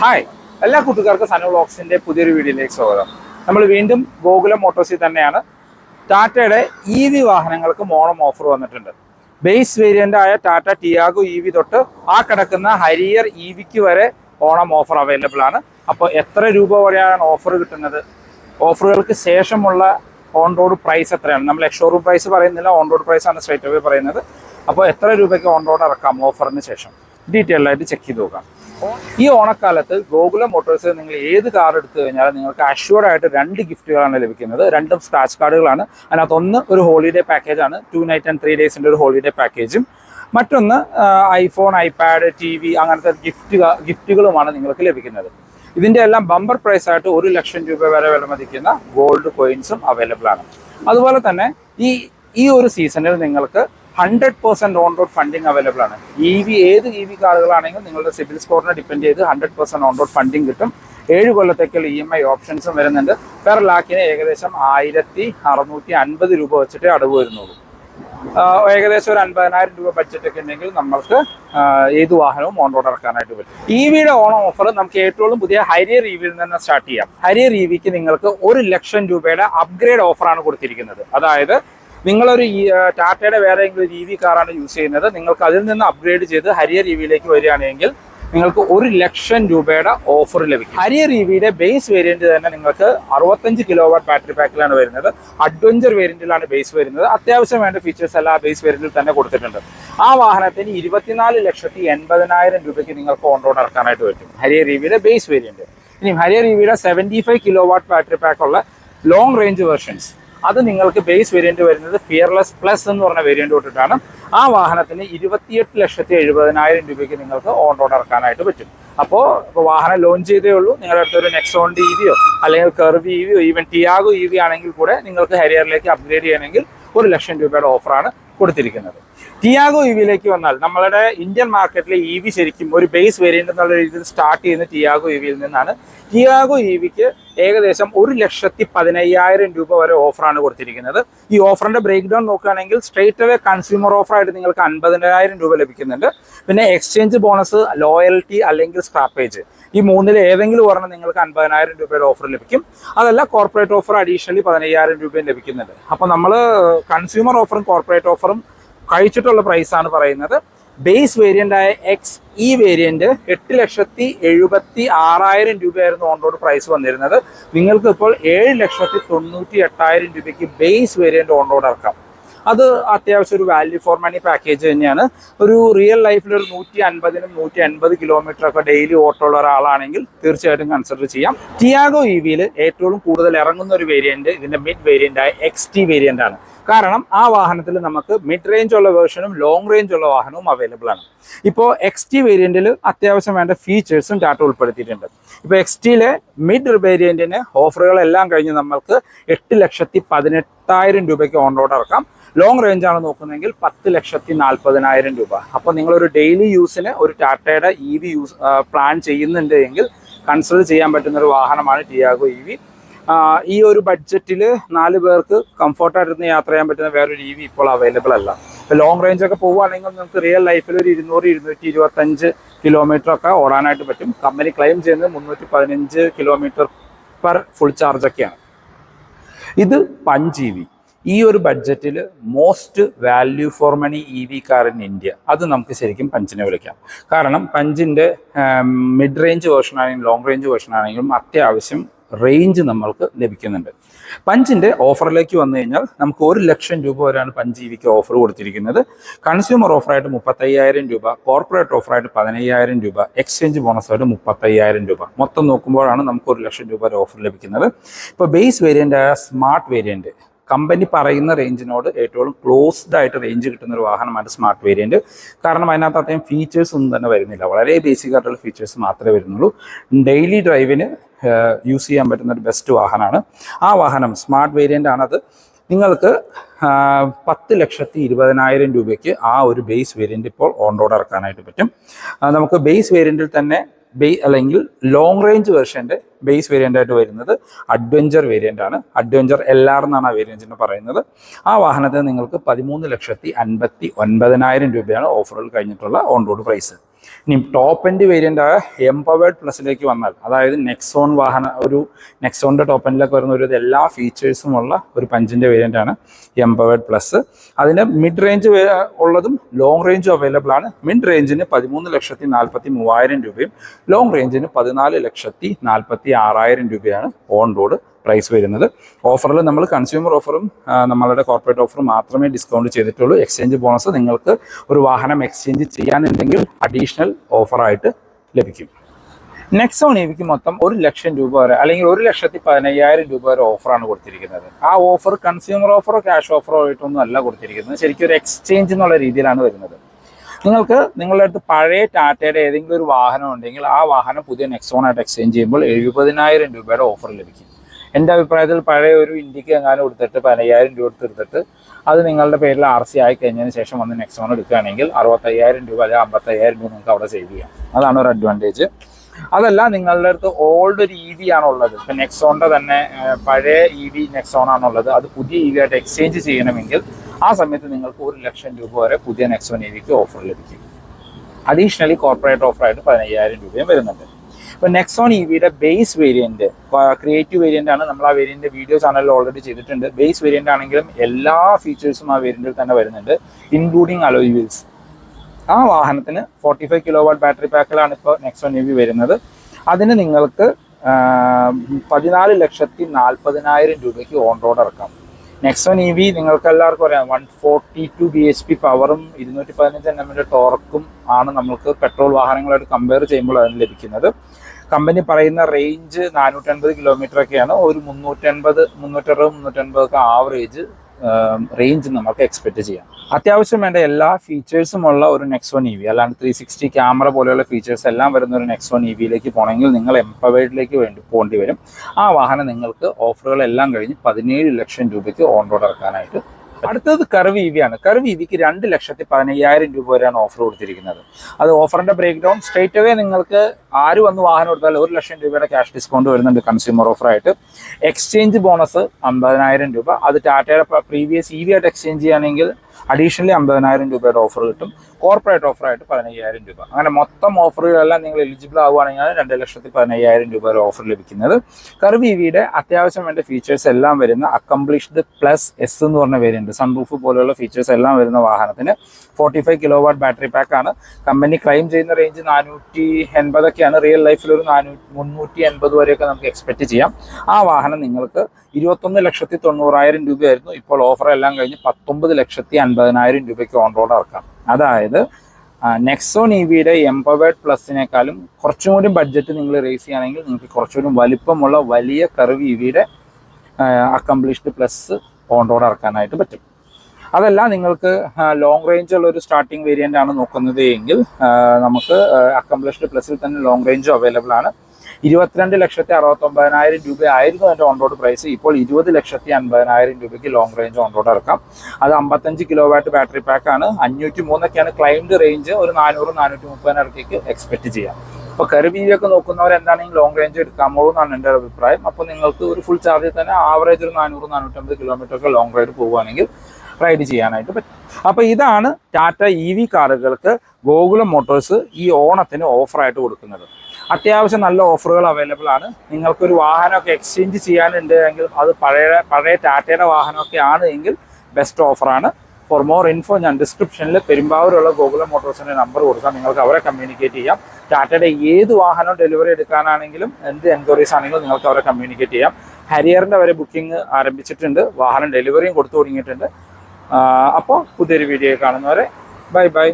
Hi എല്ലാ കൂട്ടുകാർക്കും സനു വ്ളോഗ്സിന്റെ പുതിയൊരു വീഡിയോയിലേക്ക് സ്വാഗതം. നമ്മൾ വീണ്ടും ഗോകുലം മോട്ടോഴ്സിൽ തന്നെയാണ്. ടാറ്റയുടെ ഇ വി വാഹനങ്ങൾക്ക് ഓണം ഓഫർ വന്നിട്ടുണ്ട്. ബേസ് വേരിയന്റ് ആയ ടാറ്റ ടിയാഗോ ഇ വി തൊട്ട് ആ കിടക്കുന്ന ഹരിയർ ഇ വിക്ക് വരെ ഓണം ഓഫർ അവൈലബിൾ ആണ്. അപ്പോൾ എത്ര രൂപ വരെയാണ് ഓഫർ കിട്ടുന്നത്? ഓഫറുകൾക്ക് ശേഷമുള്ള ഓൺ റോഡ് പ്രൈസ് എത്രയാണ്? നമ്മൾ ഷോറൂം പ്രൈസ് പറയുന്നില്ല ഓൺ റോഡ് പ്രൈസ് ആണ് സ്ട്രേറ്റ് അവേ പറയുന്നത്. അപ്പോൾ എത്ര രൂപയ്ക്ക് ഓൺ റോഡ് ഇറക്കാം ഓഫറിന് ശേഷം? ഡീറ്റെയിൽ ആയിട്ട് ചെക്ക് ചെയ്ത് നോക്കാം. ഈ ഓണക്കാലത്ത് ഗോകുലം മോട്ടോഴ്സ് നിങ്ങൾ ഏത് കാർ എടുത്തു കഴിഞ്ഞാൽ നിങ്ങൾക്ക് അഷ്യൂർഡ് ആയിട്ട് രണ്ട് ഗിഫ്റ്റുകളാണ് ലഭിക്കുന്നത്. രണ്ടും സ്ക്രാച്ച് കാർഡുകളാണ് അതിനകത്ത് ഒന്ന് ഒരു ഹോളിഡേ പാക്കേജ് ആണ്. ടു നൈറ്റ് ആൻഡ് ത്രീ ഡേയ്സിന്റെ ഒരു ഹോളിഡേ പാക്കേജും മറ്റൊന്ന് ഐഫോൺ ഐപാഡ് ടി വി അങ്ങനത്തെ ഗിഫ്റ്റ് ഗിഫ്റ്റുകളുമാണ് നിങ്ങൾക്ക് ലഭിക്കുന്നത്. ഇതിന്റെ എല്ലാം ബമ്പർ പ്രൈസ് ആയിട്ട് ഒരു ലക്ഷം രൂപ വരെ വിലമതിക്കുന്ന ഗോൾഡ് കോയിൻസും അവൈലബിൾ ആണ്. അതുപോലെ തന്നെ ഈ ഈ ഒരു സീസണിൽ നിങ്ങൾക്ക് hundred percent on road funding available ആണ്. ഇ വി ഏത് ഇ വി കാറുകളാണെങ്കിലും നിങ്ങളുടെ സിബിൽ സ്കോറിനെ ഡിപെൻഡ് ചെയ്ത് hundred percent on road funding കിട്ടും. ഏഴ് കൊല്ലത്തേക്കുള്ള ഇ എം ഐ ഓപ്ഷൻസും വരുന്നുണ്ട്. പെർ ലാക്കിന് ഏകദേശം ആയിരത്തി അറുന്നൂറ്റി അൻപത് രൂപ വെച്ചിട്ട് അടവ് വരുന്നുള്ളൂ. ഏകദേശം ഒരു അൻപതിനായിരം രൂപ ബഡ്ജറ്റ് ഒക്കെ ഉണ്ടെങ്കിൽ നമ്മൾക്ക് ഏത് വാഹനവും ഓൺ റോഡ് ഇറക്കാനായിട്ട് പറ്റും. ഇ വിയുടെ ഓൺ ഓഫർ നമുക്ക് ഏറ്റവും പുതിയ ഹരിയർ ഇ വിയിൽ നിന്ന് സ്റ്റാർട്ട് ചെയ്യാം. ഹരിയർ ഇ വിക്ക് നിങ്ങൾക്ക് ഒരു ലക്ഷം രൂപയുടെ അപ്ഗ്രേഡ് ഓഫറാണ് കൊടുത്തിരിക്കുന്നത്. അതായത് നിങ്ങളൊരു ടാറ്റയുടെ വേറെ ഏതെങ്കിലും വി കാറാണ് യൂസ് ചെയ്യുന്നത്. നിങ്ങൾക്ക് അതിൽ നിന്ന് അപ്ഗ്രേഡ് ചെയ്ത് ഹരിയർ ഇ വിയിലേക്ക് വരികയാണെങ്കിൽ നിങ്ങൾക്ക് ഒരു ലക്ഷം രൂപയുടെ ഓഫർ ലഭിക്കും. ഹരിയർ ഇ വിയുടെ ബേസ് വേരിയന്റ് തന്നെ നിങ്ങൾക്ക് അറുപത്തഞ്ച് കിലോ വാട്ട് ബാറ്ററി പാക്കിലാണ് വരുന്നത്. അഡ്വഞ്ചർ വേരിയന്റിലാണ് ബേസ് വരുന്നത്. അത്യാവശ്യം വേണ്ട ഫീച്ചേഴ്സ് എല്ലാം ആ ബേസ് വേരിയന്റിൽ തന്നെ കൊടുത്തിട്ടുണ്ട്. ആ വാഹനത്തിന് ഇരുപത്തിനാല് ലക്ഷത്തി എൺപതിനായിരം രൂപയ്ക്ക് നിങ്ങൾക്ക് ഓൺ റോഡ് ഇറക്കാനായിട്ട് പറ്റും. ഹരിയർ ഇ വിയുടെ ബേസ് വേരിയന്റ് ഇനി ഹരിയർ ഇ വിയുടെ seventy five kilo watt battery പാക്കുള്ള ലോങ് റേഞ്ച് വെർഷൻസ് അത് നിങ്ങൾക്ക് ബേസ് വേരിയന്റ് വരുന്നത് ഫിയർലെസ് പ്ലസ് എന്ന് പറഞ്ഞ വേരിയന്റ് തൊട്ടിട്ടാണ്. ആ വാഹനത്തിന് ഇരുപത്തിയെട്ട് ലക്ഷത്തി എഴുപതിനായിരം രൂപയ്ക്ക് നിങ്ങൾക്ക് ഓൺ റോഡ് ഇറക്കാനായിട്ട് പറ്റും. അപ്പോൾ ഇപ്പോൾ വാഹനം ലോഞ്ച് ചെയ്തേ ഉള്ളൂ. നിങ്ങളുടെ അടുത്തൊരു നെക്സോൺ ഡി വിയോ അല്ലെങ്കിൽ കർവ് ഇ വിയോ ഈവൻ ടിയാഗോ ഇ വി ആണെങ്കിൽ കൂടെ നിങ്ങൾക്ക് ഹരിയറിലേക്ക് അപ്ഗ്രേഡ് ചെയ്യണമെങ്കിൽ ഒരു ലക്ഷം രൂപയുടെ ഓഫറാണ് കൊടുത്തിരിക്കുന്നത്. ടിയാഗോ ഇ വിയിലേക്ക് വന്നാൽ നമ്മളുടെ ഇന്ത്യൻ മാർക്കറ്റിലെ ഇ വി ശരിക്കും ഒരു ബേസ് വേരിയന്റ് എന്നുള്ള രീതിയിൽ സ്റ്റാർട്ട് ചെയ്യുന്ന ടിയാഗോ ഇ വിയിൽ നിന്നാണ്. ടിയാഗോ ഇ വിക്ക് ഏകദേശം ഒരു ലക്ഷത്തി പതിനയ്യായിരം രൂപ വരെ ഓഫറാണ് കൊടുത്തിരിക്കുന്നത്. ഈ ഓഫറിന്റെ ബ്രേക്ക് ഡൗൺ നോക്കുകയാണെങ്കിൽ സ്ട്രേറ്റ് അവേ കൺസ്യൂമർ ഓഫറായിട്ട് നിങ്ങൾക്ക് അൻപതിനായിരം രൂപ ലഭിക്കുന്നുണ്ട്. പിന്നെ എക്സ്ചേഞ്ച് ബോണസ് ലോയൽറ്റി അല്ലെങ്കിൽ സ്ക്രാപ്പേജ് ഈ മൂന്നിൽ ഏതെങ്കിലും ഒരെണ്ണം നിങ്ങൾക്ക് അൻപതിനായിരം രൂപയുടെ ഓഫർ ലഭിക്കും. അതല്ല കോർപ്പറേറ്റ് ഓഫർ അഡീഷണലി പതിനയ്യായിരം രൂപയും ലഭിക്കുന്നുണ്ട്. അപ്പോൾ നമ്മൾ കൺസ്യൂമർ ഓഫറും കോർപ്പറേറ്റ് ഓഫറും കഴിച്ചിട്ടുള്ള പ്രൈസാണ് പറയുന്നത്. ബേസ് വേരിയന്റ് ആയ എക്സ് ഇ വേരിയന്റ് എട്ട് ലക്ഷത്തി എഴുപത്തി ആറായിരം രൂപയായിരുന്നു ഓൺ റോഡ് പ്രൈസ് വന്നിരുന്നത്. നിങ്ങൾക്ക് ഇപ്പോൾ ഏഴ് ലക്ഷത്തി തൊണ്ണൂറ്റി എട്ടായിരം രൂപയ്ക്ക് ബേസ് വേരിയന്റ് ഓൺ റോഡ് ഇറക്കാം. അത് അത്യാവശ്യം ഒരു വാല്യൂ ഫോർ മണി പാക്കേജ് തന്നെയാണ്. ഒരു റിയൽ ലൈഫിൽ ഒരു നൂറ്റി അൻപതിനും നൂറ്റി അൻപത് കിലോമീറ്റർ ഒക്കെ ഡെയിലി ഓട്ടോ ഉള്ള ഒരാളാണെങ്കിൽ തീർച്ചയായിട്ടും കൺസിഡർ ചെയ്യാം. ടിയാഗോ ഇ വിയിൽ ഏറ്റവും കൂടുതൽ ഇറങ്ങുന്ന ഒരു വേരിയന്റ് ഇതിന്റെ മിഡ് വേരിയന്റ് ആയ എക്സ് ടി വേരിയന്റ് ആണ്. കാരണം ആ വാഹനത്തിൽ നമുക്ക് മിഡ് റേഞ്ച് ഉള്ള വേർഷനും ലോങ് റേഞ്ച് ഉള്ള വാഹനവും അവൈലബിൾ ആണ്. ഇപ്പോൾ എക്സ് ടി വേരിയന്റിൽ അത്യാവശ്യം വേണ്ട ഫീച്ചേഴ്സും ടാറ്റ ഉൾപ്പെടുത്തിയിട്ടുണ്ട്. ഇപ്പോൾ എക്സ് ടിയിലെ മിഡ് വേരിയന്റിന് ഓഫറുകളെല്ലാം കഴിഞ്ഞ് നമ്മൾക്ക് എട്ട് ലക്ഷത്തി പതിനെട്ടായിരം രൂപയ്ക്ക് ഓൺ റോഡ് ഇറക്കാം. ലോങ് റേഞ്ച് ആണ് നോക്കുന്നതെങ്കിൽ പത്ത് ലക്ഷത്തി നാൽപ്പതിനായിരം രൂപ. അപ്പോൾ നിങ്ങളൊരു ഡെയിലി യൂസിന് ഒരു ടാറ്റയുടെ ഇ വി യൂസ് പ്ലാൻ ചെയ്യുന്നുണ്ട് എങ്കിൽ കൺസിഡർ ചെയ്യാൻ പറ്റുന്ന ഒരു വാഹനമാണ് ടിയാഗോ ഇ വി ഈ ഒരു ബഡ്ജറ്റിൽ നാല് പേർക്ക് കംഫർട്ടായിട്ടിരുന്ന് യാത്ര ചെയ്യാൻ പറ്റുന്ന വേറൊരു ഇ വി ഇപ്പോൾ അവൈലബിൾ അല്ല. ഇപ്പോൾ ലോങ് റേഞ്ച് ഒക്കെ നിങ്ങൾക്ക് റിയൽ ലൈഫിൽ ഒരു ഇരുന്നൂറ് ഇരുന്നൂറ്റി ഇരുപത്തഞ്ച് കിലോമീറ്റർ ഒക്കെ ഓടാനായിട്ട് പറ്റും. കമ്പനി ക്ലെയിം ചെയ്യുന്നത് മുന്നൂറ്റി പതിനഞ്ച് കിലോമീറ്റർ പെർ ഫുൾ ചാർജ് ഒക്കെയാണ്. ഇത് പഞ്ച് ഇ വി ഈ ഒരു ബഡ്ജറ്റിൽ most value for money E V car in India അത് നമുക്ക് ശരിക്കും പഞ്ചിനെ വിളിക്കാം. കാരണം പഞ്ചിന്റെ മിഡ് റേഞ്ച് വേർഷൻ ആണെങ്കിലും ലോങ് റേഞ്ച് വേർഷൻ ആണെങ്കിലും അത്യാവശ്യം റേഞ്ച് നമ്മൾക്ക് ലഭിക്കുന്നുണ്ട്. പഞ്ചിന്റെ ഓഫറിലേക്ക് വന്നു കഴിഞ്ഞാൽ നമുക്ക് ഒരു ലക്ഷം രൂപ വരെയാണ് പഞ്ച് ഇ വിക്ക് ഓഫർ കൊടുത്തിരിക്കുന്നത്. കൺസ്യൂമർ ഓഫറായിട്ട് മുപ്പത്തയ്യായിരം രൂപ കോർപ്പറേറ്റ് ഓഫറായിട്ട് പതിനയ്യായിരം രൂപ എക്സ്ചേഞ്ച് ബോണസായിട്ട് മുപ്പത്തയ്യായിരം രൂപ. മൊത്തം നോക്കുമ്പോഴാണ് നമുക്ക് ഒരു ലക്ഷം രൂപ ഓഫർ ലഭിക്കുന്നത്. ഇപ്പോൾ ബേസ് വേരിയന്റ് ആയ സ്മാർട്ട് വേരിയന്റ് കമ്പനി പറയുന്ന റേഞ്ചിനോട് ഏറ്റവും ക്ലോസ്ഡ് ആയിട്ട് റേഞ്ച് കിട്ടുന്ന ഒരു വാഹനമാണ് സ്മാർട്ട് വേരിയന്റ് കാരണം അതിനകത്ത് അത്രയും ഫീച്ചേഴ്സ് ഒന്നും തന്നെ വരുന്നില്ല. വളരെ ബേസിക് ആയിട്ടുള്ള ഫീച്ചേഴ്സ് മാത്രമേ വരുന്നുള്ളൂ. ഡെയിലി ഡ്രൈവിന് യൂസ് ചെയ്യാൻ പറ്റുന്ന ഒരു ബെസ്റ്റ് വാഹനമാണ്. ആ വാഹനം സ്മാർട്ട് വേരിയന്റ് ആണത്. നിങ്ങൾക്ക് പത്ത് ലക്ഷത്തി ഇരുപതിനായിരം രൂപയ്ക്ക് ആ ഒരു ബേസ് വേരിയന്റ് ഇപ്പോൾ ഓൺ റോഡ് ഇറക്കാനായിട്ട് പറ്റും. നമുക്ക് ബേസ് വേരിയന്റിൽ തന്നെ ബേ അല്ലെങ്കിൽ ലോങ് റേഞ്ച് വെർഷന്റെ ബേസ് വേരിയന്റ് ആയിട്ട് വരുന്നത് അഡ്വഞ്ചർ വേരിയന്റ് ആണ്. അഡ്വഞ്ചർ എൽ ആർ എന്നാണ് ആ വേരിയന്റിന് പറയുന്നത്. ആ വാഹനത്തിന് നിങ്ങൾക്ക് പതിമൂന്ന് ലക്ഷത്തി അൻപത്തി ഒൻപതിനായിരം രൂപയാണ് ഓഫറുകൾ കഴിഞ്ഞിട്ടുള്ള ഓൺ റോഡ് പ്രൈസ് ഇനി ടോപ്പ് എൻഡ് വേരിയന്റ് ആയ എംപവേർഡ് പ്ലസിലേക്ക് വന്നാൽ അതായത് നെക്സോൺ വാഹന ഒരു നെക്സോണിന്റെ ടോപ്പ് എൻഡിലേക്ക് വരുന്ന ഒരു എല്ലാ ഫീച്ചേഴ്സും ഉള്ള ഒരു പഞ്ചിന്റെ വേരിയന്റ് ആണ് എംപവേർഡ് പ്ലസ് അതിന് മിഡ് റേഞ്ച് ഉള്ളതും ലോങ് റേഞ്ചും അവൈലബിൾ ആണ്. മിഡ് റേഞ്ചിന് പതിമൂന്ന് ലക്ഷത്തി നാൽപ്പത്തി മൂവായിരം രൂപയും ലോങ് റേഞ്ചിന് പതിനാല് ലക്ഷത്തി നാൽപ്പത്തി ആറായിരം രൂപയാണ് ഓൺ റോഡ് പ്രൈസ് വരുന്നത്. ഓഫറിൽ നമ്മൾ കൺസ്യൂമർ ഓഫറും നമ്മളുടെ കോർപ്പറേറ്റ് ഓഫറും മാത്രമേ ഡിസ്കൗണ്ട് ചെയ്തിട്ടുള്ളൂ. എക്സ്ചേഞ്ച് ബോണസ് നിങ്ങൾക്ക് ഒരു വാഹനം എക്സ്ചേഞ്ച് ചെയ്യാനുണ്ടെങ്കിൽ അഡീഷണൽ ഓഫറായിട്ട് ലഭിക്കും. നെക്സോൺ ഇവിക്ക് മൊത്തം ഒരു ലക്ഷം രൂപ വരെ അല്ലെങ്കിൽ ഒരു ലക്ഷത്തി പതിനയ്യായിരം രൂപ വരെ ഓഫറാണ് കൊടുത്തിരിക്കുന്നത്. ആ ഓഫർ കൺസ്യൂമർ ഓഫറോ ക്യാഷ് ഓഫറോ ആയിട്ടൊന്നും അല്ല കൊടുത്തിരിക്കുന്നത്. ശരിക്കും ഒരു എക്സ്ചേഞ്ച് എന്നുള്ള രീതിയിലാണ് വരുന്നത്. നിങ്ങൾക്ക് നിങ്ങളുടെ അടുത്ത് പഴയ ടാറ്റയുടെ ഏതെങ്കിലും ഒരു വാഹനം ഉണ്ടെങ്കിൽ ആ വാഹനം പുതിയ നെക്സോൺ ആയിട്ട് എക്സ്ചേഞ്ച് ചെയ്യുമ്പോൾ എഴുപതിനായിരം രൂപയുടെ ഓഫർ ലഭിക്കും. എന്റെ അഭിപ്രായത്തിൽ പഴയ ഒരു ഇന്ത്യയ്ക്ക് എങ്ങാനും കൊടുത്തിട്ട് പതിനയ്യായിരം രൂപ എടുത്ത് എടുത്തിട്ട് അത് നിങ്ങളുടെ പേരിൽ ആർ സി ആയി കഴിഞ്ഞതിന് ശേഷം വന്ന് നെക്സ്റ്റ് നെക്സോൺ എടുക്കുകയാണെങ്കിൽ അറുപത്തയ്യായിരം രൂപ അല്ലെങ്കിൽ അമ്പത്തയ്യായിരം രൂപ നിങ്ങൾക്ക് അവിടെ സേവ് ചെയ്യാം. അതാണ് ഒരു അഡ്വാന്റേജ് അതല്ല നിങ്ങളുടെ അടുത്ത് ഓൾഡ് ഒരു ഇ വി ആണുള്ളത്. ഇപ്പം നെക്സോണിന്റെ തന്നെ പഴയ ഇ വി നെക്സോൺ ആണുള്ളത്. അത് പുതിയ ഇ വി ആയിട്ട് എക്സ്ചേഞ്ച് ചെയ്യണമെങ്കിൽ ആ സമയത്ത് നിങ്ങൾക്ക് ഒരു ലക്ഷം രൂപ വരെ പുതിയ നെക്സോൺ ഇ വിക്ക് ഓഫർ ലഭിക്കും. അഡീഷണലി കോർപ്പറേറ്റ് ഓഫറായിട്ട് പതിനയ്യായിരം രൂപയും വരുന്നുണ്ട്. ഇപ്പോൾ നെക്സോൺ ഇ വിയുടെ ബേസ് വേരിയന്റ് ക്രിയേറ്റീവ് വേരിയന്റ് ആണ് നമ്മൾ ആ വേരിയന്റ് വീഡിയോ ചാനലിൽ ഓൾറെഡി ചെയ്തിട്ടുണ്ട്. ബേസ് വേരിയന്റ് ആണെങ്കിലും എല്ലാ ഫീച്ചേഴ്സും ആ വേരിയന്റിൽ തന്നെ വരുന്നുണ്ട് ഇൻക്ലൂഡിങ് അലോയ് വീൽസ് ആ വാഹനത്തിന് forty five kilo watt battery പാക്കിലാണ് ഇപ്പോൾ നെക്സോൺ ഇ വി വരുന്നത്. അതിന് നിങ്ങൾക്ക് പതിനാല് ലക്ഷത്തി നാൽപ്പതിനായിരം രൂപയ്ക്ക് ഓൺ റോഡ് ഇറക്കാം. നെക്സോൺ ഇ വി നിങ്ങൾക്ക് എല്ലാവർക്കും അറിയാം one forty two B H P പവറും ഇരുന്നൂറ്റി പതിനഞ്ച് എൻ എമ്മിന്റെ ടോർക്കും ആണ് നമുക്ക് പെട്രോൾ വാഹനങ്ങളായിട്ട് കമ്പയർ ചെയ്യുമ്പോൾ അതിന് ലഭിക്കുന്നത്. കമ്പനി പറയുന്ന റേഞ്ച് നാനൂറ്റൻപത് കിലോമീറ്റർ ഒക്കെയാണ്. ഒരു മുന്നൂറ്റൻപത് മുന്നൂറ്ററുപത് മുന്നൂറ്റൻപത് ഒക്കെ ആവറേജ് റേഞ്ച് നമുക്ക് എക്സ്പെക്ട് ചെയ്യാം. അത്യാവശ്യം വേണ്ട എല്ലാ ഫീച്ചേഴ്സും ഉള്ള ഒരു നെക്സ് വൺ ഇ വി അല്ലാണ്ട് ത്രീ സിക്സ്റ്റി ക്യാമറ പോലെയുള്ള ഫീച്ചേഴ്സ് എല്ലാം വരുന്ന ഒരു നെക്സ് വൺ ഇ വിയിലേക്ക് പോകണമെങ്കിൽ നിങ്ങൾ എംപവേഡിലേക്ക് വേണ്ടി പോകേണ്ടി വരും. ആ വാഹനം നിങ്ങൾക്ക് ഓഫറുകളെല്ലാം കഴിഞ്ഞ് പതിനേഴ് ലക്ഷം രൂപയ്ക്ക് ഓൺ റോഡ് ഇറക്കാനായിട്ട് അടുത്തത് കർവ് ഇ വി ആണ്. കർവ് ഇ വിക്ക് രണ്ട് ലക്ഷത്തി പതിനയ്യായിരം രൂപ വരെയാണ് ഓഫർ കൊടുത്തിരിക്കുന്നത്. അത് ഓഫറിന്റെ ബ്രേക്ക് ഡൗൺ സ്ട്രേറ്റ് അവേ നിങ്ങൾക്ക് ആര് വന്ന് വാഹനം എടുത്താൽ ഒരു ലക്ഷം രൂപയുടെ ക്യാഷ് ഡിസ്കൗണ്ട് വരുന്നുണ്ട് കൺസ്യൂമർ ഓഫറായിട്ട് എക്സ്ചേഞ്ച് ബോണസ് അമ്പതിനായിരം രൂപ. അത് ടാറ്റയുടെ പ്രീവിയസ് ഇ വി ആയിട്ട് എക്സ്ചേഞ്ച് ചെയ്യുകയാണെങ്കിൽ അഡീഷണലി അമ്പതിനായിരം രൂപയുടെ ഓഫർ കിട്ടും. കോർപ്പറേറ്റ് ഓഫറായിട്ട് പതിനയ്യായിരം രൂപ. അങ്ങനെ മൊത്തം ഓഫറുകളെല്ലാം നിങ്ങൾ എലിജിബിൾ ആവുകയാണെങ്കിൽ രണ്ട് ലക്ഷത്തി പതിനയ്യായിരം രൂപ ഓഫർ ലഭിക്കുന്നത്. കർവ് ഇ വിയുടെ അത്യാവശ്യം വേണ്ട ഫീച്ചേഴ്സ് എല്ലാം വരുന്ന അക്കംപ്ലിഷ്ഡ് പ്ലസ് എസ് എന്ന് പറഞ്ഞ വേരിയന്റ് സൺറൂഫ് പോലെയുള്ള ഫീച്ചേഴ്സ് എല്ലാം വരുന്ന വാഹനത്തിന് forty five kilo watt battery പാക്കാണ് കമ്പനി ക്ലെയിം ചെയ്യുന്ന റേഞ്ച് നാനൂറ്റി എൺപതൊക്കെയാണ് റിയൽ ലൈഫിൽ ഒരു നാനൂറ്റി മുന്നൂറ്റി എൺപത് വരെയൊക്കെ നമുക്ക് എക്സ്പെക്ട് ചെയ്യാം. ആ വാഹനം നിങ്ങൾക്ക് ഇരുപത്തൊന്ന് ലക്ഷത്തി തൊണ്ണൂറായിരം രൂപയായിരുന്നു. ഇപ്പോൾ ഓഫർ എല്ലാം കഴിഞ്ഞ് പത്തൊമ്പത് ലക്ഷത്തി അൻപതിനായിരം രൂപയ്ക്ക് ഓൺ റോഡ് ഇറക്കാം. അതായത് നെക്സോൺ ഇ വിയുടെ എംപവേർഡ് പ്ലസിനേക്കാളും കുറച്ചും കൂടി ബഡ്ജറ്റ് നിങ്ങൾ റേസ് ചെയ്യുകയാണെങ്കിൽ നിങ്ങൾക്ക് കുറച്ചുകൂടി വലിപ്പമുള്ള വലിയ കർവ് ഇ വിയുടെ അക്കംപ്ലിഷ്ഡ് പ്ലസ് ഓൺ റോഡ് ഇറക്കാനായിട്ട് പറ്റും. അതല്ല നിങ്ങൾക്ക് ലോങ് റേഞ്ച് ഉള്ള ഒരു സ്റ്റാർട്ടിംഗ് വേരിയന്റ് ആണ് നോക്കുന്നത് എങ്കിൽ നമുക്ക് അക്കംപ്ലിഷ്ഡ് പ്ലസിൽ തന്നെ ലോങ് റേഞ്ചും അവൈലബിൾ ആണ്. ഇരുപത്തിരണ്ട് ലക്ഷത്തി അറുപത്തൊമ്പതിനായിരം രൂപ ആയിരുന്നു അതിന്റെ ഓൺ റോഡ് പ്രൈസ് ഇപ്പോൾ ഇരുപത് ലക്ഷത്തി അൻപതിനായിരം രൂപയ്ക്ക് ലോങ് റേഞ്ച് ഓൺ റോഡ് ഇറക്കാം. അത് അമ്പത്തഞ്ച് കിലോ വാട്ട് ബാറ്ററി പാക്ക് ആണ്. അഞ്ഞൂറ്റി മൂന്നൊക്കെയാണ് ക്ലൈംഡ് റേഞ്ച് ഒരു നാനൂറ് നാനൂറ്റി മുപ്പതിനടുത്തേക്ക് എക്സ്പെക്ട് ചെയ്യാം. അപ്പോൾ കരുവീലൊക്കെ നോക്കുന്നവർ എന്താണെങ്കിൽ ലോങ് റേഞ്ച് എടുക്കാമോ എന്നാണ് എന്റെ അഭിപ്രായം. അപ്പോൾ നിങ്ങൾക്ക് ഒരു ഫുൾ ചാർജിൽ തന്നെ ആവറേജ് ഒരു നാനൂറ് നാനൂറ്റമ്പത് കിലോമീറ്റർ ഒക്കെ ലോങ് റൈഡ് പോവുകയാണെങ്കിൽ റൈഡ് ചെയ്യാനായിട്ട് പറ്റും. അപ്പോൾ ഇതാണ് ടാറ്റ ഇ വി കാറുകൾക്ക് ഗോകുലം മോട്ടോഴ്സ് ഈ ഓണത്തിന് ഓഫറായിട്ട് കൊടുക്കുന്നത്. അത്യാവശ്യം നല്ല ഓഫറുകൾ അവൈലബിൾ ആണ്. നിങ്ങൾക്കൊരു വാഹനമൊക്കെ എക്സ്ചേഞ്ച് ചെയ്യാനുണ്ട് എങ്കിൽ അത് പഴയ പഴയ ടാറ്റയുടെ വാഹനമൊക്കെ ആണ് എങ്കിൽ ബെസ്റ്റ് ഓഫറാണ് ഫോർ മോർ ഇൻഫോ ഞാൻ ഡിസ്ക്രിപ്ഷനിൽ പെരുമ്പാവൂരുള്ള ഗോകുലം മോട്ടോഴ്സിന്റെ നമ്പർ കൊടുക്കാം. നിങ്ങൾക്ക് അവരെ കമ്മ്യൂണിക്കേറ്റ് ചെയ്യാം. ടാറ്റയുടെ ഏത് വാഹനം ഡെലിവറി എടുക്കാനാണെങ്കിലും എന്ത് എൻക്വയറീസ് ആണെങ്കിലും നിങ്ങൾക്ക് അവരെ കമ്മ്യൂണിക്കേറ്റ് ചെയ്യാം. ഹരിയറിന്റെ വരെ ബുക്കിംഗ് ആരംഭിച്ചിട്ടുണ്ട്. വാഹനം ഡെലിവറിയും കൊടുത്തു തുടങ്ങിയിട്ടുണ്ട്. അപ്പോൾ പുതിയൊരു വീഡിയോ കാണുന്നവരെ ബൈ ബൈ.